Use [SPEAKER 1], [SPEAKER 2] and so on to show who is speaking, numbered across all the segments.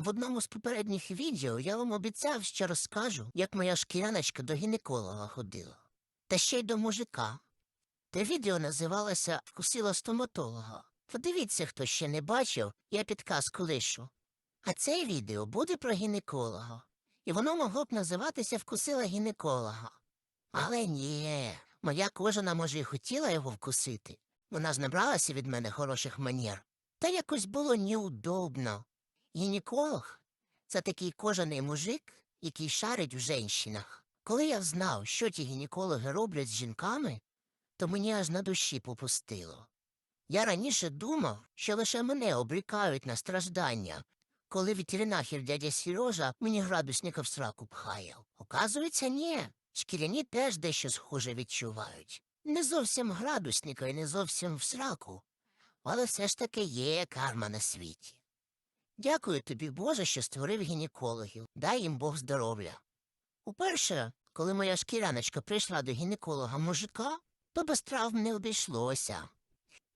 [SPEAKER 1] В одному з попередніх відео я вам обіцяв, що розкажу, як моя шкіряночка до гінеколога ходила. Та ще й до мужика. Те відео називалося Вкусила стоматолога. Подивіться, хто ще не бачив, я підказку лишу. А це відео буде про гінеколога. І воно могло б називатися Вкусила гінеколога. Але ні, моя кожана, може, і хотіла його вкусити. Вона ж набралася від мене хороших манір. Та якось було неудобно. Гінеколог це такий кожаний мужик, який шарить в женщинах. Коли я знав, що ті гінекологи роблять з жінками, то мені аж на душі попустило. Я раніше думав, що лише мене обрікають на страждання, коли ветеринахір дядя Сережа мені градусника в сраку пхає. Оказується, ні. Шкіряні теж дещо схоже відчувають. Не зовсім градусника і не зовсім в сраку, але все ж таки є карма на світі. Дякую тобі, Боже, що створив гінекологів. Дай їм Бог здоров'я. Уперше, коли моя шкіряночка прийшла до гінеколога мужика, то без травм не обійшлося.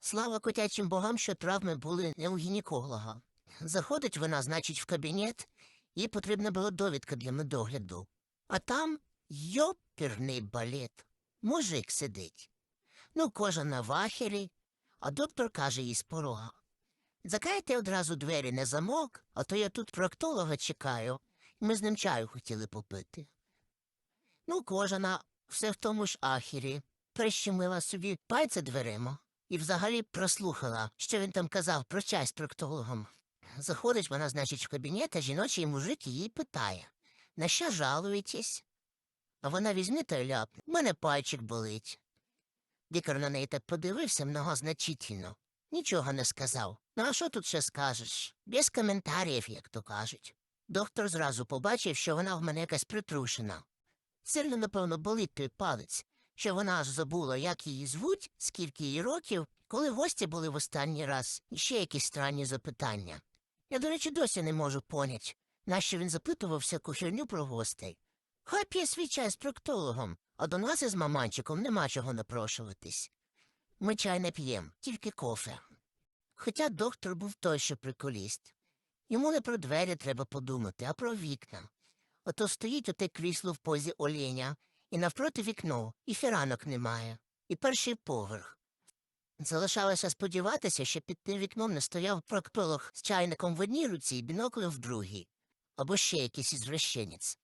[SPEAKER 1] Слава котячим богам, що травми були не у гінеколога. Заходить вона, значить, в кабінет, їй потрібна була довідка для медогляду. А там йоперний балет. Мужик сидить. Ну, кожа на вахері, а доктор каже їй з порога. Закайте одразу двері на замок, а то я тут проктолога чекаю, ми з ним чаю хотіли попити. Ну, кожана, все в тому ж ахері, прищемила собі пальця дверима і взагалі прослухала, що він там казав про чай з проктологом. Заходить вона, значить, в кабінет, а жіночий мужик її питає, на що жалуєтесь? А вона візьме та й ляпне, мене пальчик болить. Лікар на неї так подивився многозначительно. Нічого не сказав. Ну а що тут ще скажеш? Без коментарів, як то кажуть. Доктор зразу побачив, що вона в мене якась притрушена. Сильно, напевно, болить той палець, що вона аж забула, як її звуть, скільки їй років, коли гості були в останній раз, і ще якісь странні запитання. Я, до речі, досі не можу понять, нащо він запитував всяку про гостей. Хай п'є свій чай з проктологом, а до нас із маманчиком нема чого напрошуватись. Ми чай не п'єм, тільки кофе. Хоча доктор був той, що приколіст. Йому не про двері треба подумати, а про вікна. Ото стоїть оте крісло в позі оленя, і навпроти вікно, і фіранок немає, і перший поверх. Залишалося сподіватися, що під тим вікном не стояв проктолог з чайником в одній руці і біноклем в другій, або ще якийсь ізвращенець.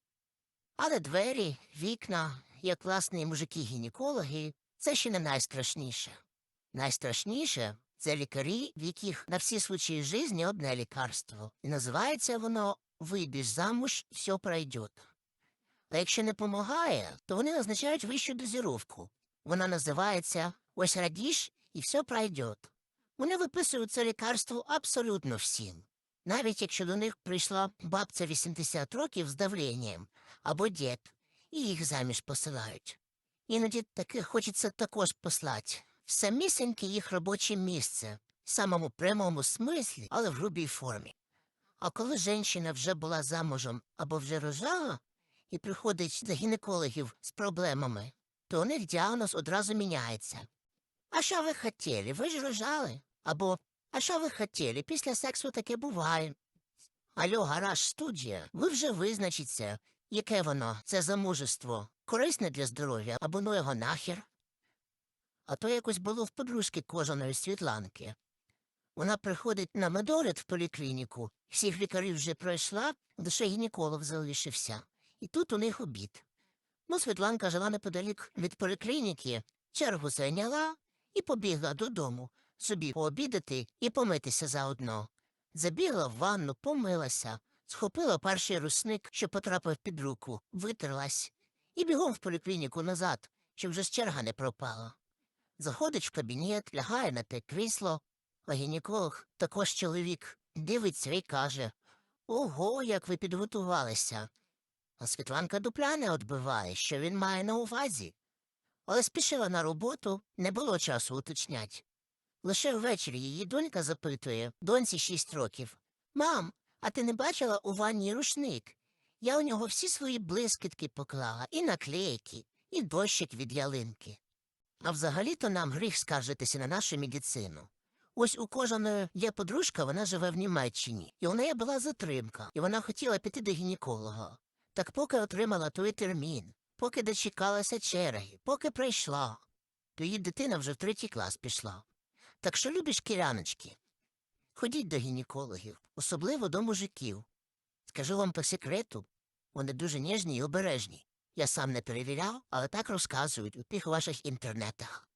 [SPEAKER 1] Але двері, вікна, як власне мужики-гінекологи, це ще не найстрашніше. Найстрашніше це лікарі, в яких на всі случаї житті одне лікарство, і називається воно «Вийдеш замуж, все пройдет». А якщо не помагає, то вони назначають вищу дозіровку. Вона називається «Ось радіш, і все пройдет». Вони виписують це лікарство абсолютно всім. Навіть якщо до них прийшла бабця 80 років з давленням або дід, і їх заміж посилають. Іноді таки хочеться також послати в самісіньке їх робоче місце, в самому прямому смислі, але в грубій формі. А коли жінка вже була замужем або вже рожала і приходить до гінекологів з проблемами, то у них діагноз одразу міняється. А що ви хотіли? Ви ж рожали? Або а що ви хотіли? Після сексу таке буває. Алло, гараж студія, ви вже визначіться, яке воно, це замужество, корисне для здоров'я або ну його нахер. А то якось було в подружки кожаної Світланки. Вона приходить на медогляд в поліклініку, всіх лікарів вже пройшла, лише гінеколог залишився. І тут у них обід. Ну, Світланка жила неподалік від поліклініки, чергу зайняла і побігла додому, собі пообідати і помитися заодно. Забігла в ванну, помилася, схопила перший русник, що потрапив під руку, витерлась, і бігом в поліклініку назад, щоб вже з черга не пропала. Заходить в кабінет, лягає на те крісло, а гінеколог, також чоловік, дивиться і каже Ого, як ви підготувалися. А Світланка дупля не отбиває, що він має на увазі. Але спішила на роботу, не було часу уточнять. Лише ввечері її донька запитує, доньці шість років. Мам, а ти не бачила у ванні рушник? Я у нього всі свої блискітки поклала, і наклейки, і дощик від ялинки. А взагалі-то нам гріх скаржитися на нашу медицину. Ось у кожаної є подружка, вона живе в Німеччині, і у неї була затримка, і вона хотіла піти до гінеколога. Так поки отримала той термін, поки дочекалася черги, поки прийшла, то її дитина вже в третій клас пішла. Так що любиш кіряночки? Ходіть до гінекологів, особливо до мужиків. Скажу вам по секрету, вони дуже ніжні і обережні. Я сам не перевіряв, але так розказують у тих ваших інтернетах.